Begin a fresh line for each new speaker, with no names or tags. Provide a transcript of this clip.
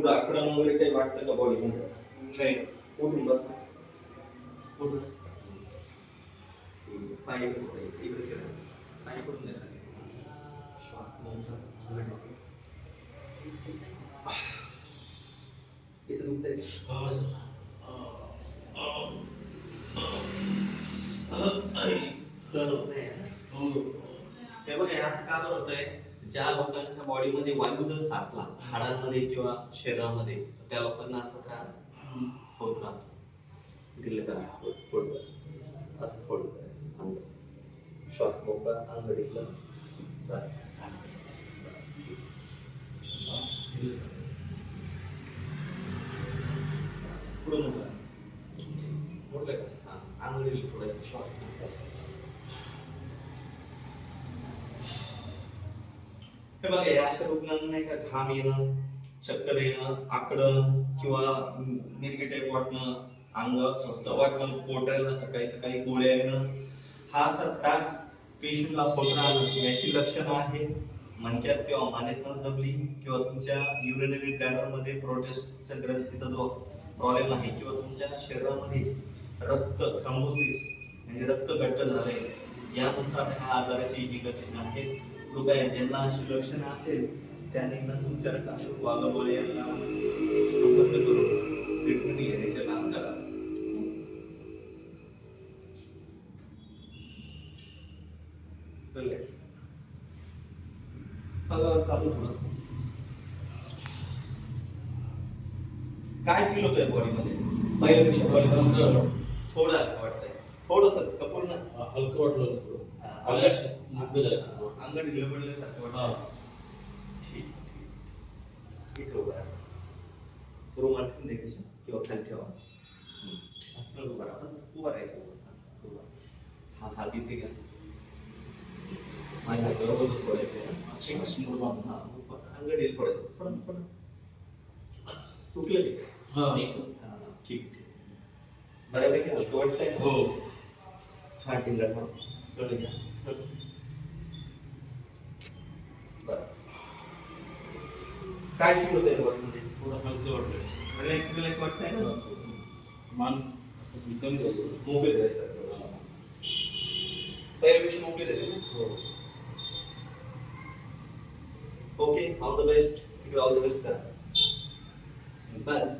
पुढं आकडा वगैरे काही वाटतं का बॉडी
नाही.
उठून बस. उठून पाय इकडे फिरा पाय पडून द्या. श्वास. इथं दुखतंय. ना? हे बघा हे असं का बरं होतंय? ज्या लोकांच्या बॉडीमध्ये वायू जर साचला हाडांमध्ये किंवा शरीरामध्ये त्या लोकांना असा त्रास होत राहतो. दिलं करा फोल्ड करा असं फोल्ड करायचं अंग. श्वास मोकळा अंग ढिकलं. बस. पुढं मोकळा. मोडलं का? अंग ढिकलं सोडायचं श्वास मोकळा. हे बघा या अशा रुग्णांना नाही का घाम येणं चक्कर येणं आकडण किंवा मिरगी वाटणं अंग स्वस्त वाटणं पोटायला सकाळी सकाळी गोळ्या येणं हा असा त्रास पेशंटला होत राहणं याची लक्षणं आहे मणक्यात किंवा मानेतनच दबली किंवा तुमच्या युरिनरी ब्लॅडरमध्ये प्रोटेस्टच्या ग्रंथीचा जो प्रॉब्लेम आहे किंवा तुमच्या शरीरामध्ये रक्त थ्रम्बोसिस म्हणजे रक्त घट्ट झालंय यानुसार ह्या आजाराची ही लक्षणं आहेत. कृपया ज्यांना अशी लक्षणं असेल त्यांनी नसुपचारक अशोक वाघबोळे यांना संपर्क करून ट्रीटमेंट घेण्याचे काम करा. रिलॅक्स चालू थोडं काय फील होतंय बॉडीमध्ये पहिल्यापेक्षा बॉडी थोडं हलकं वाटतंय. थोडंसच का पूर्ण
हलकं वाटलं थोडं.
हा,
आल्यास मुंबई जायचं
अंग ढिलं पडल्यासारखं वाटतं.
हा.
ठीक ठीक. इथं उभा राहा. रुमाल ठेवून दे कशा किंवा खाली ठेवा. हम्म. असं नको उभा राहा. असं उभा राहायचं उभं. असं असं उभा हा हात इथे घ्या. माझ्या हातावर बोलतो सोडायचं
चिक शिंगूड बांधून.
हा अंग ढिल सोडायचं सोडा ना, सोडा बस, चुकलं की.
हा. इथं
हा, ठीक ठीक. बऱ्यापैकी हलकं वाटतंय ना?
हो.
हा ढिला ठेवा सरळ घ्या. सरळ. बस. काय फील होतंय बॉडीमध्ये
थोडं हलकं वाटलं
रिलॅक्स रिलॅक्स वाटतंय ना?
मान असं विकम द्यायचं
मोकळे जायचं पहिल्यापेक्षा मोकळे झाले
हो.
Okay all the best all the best करा बस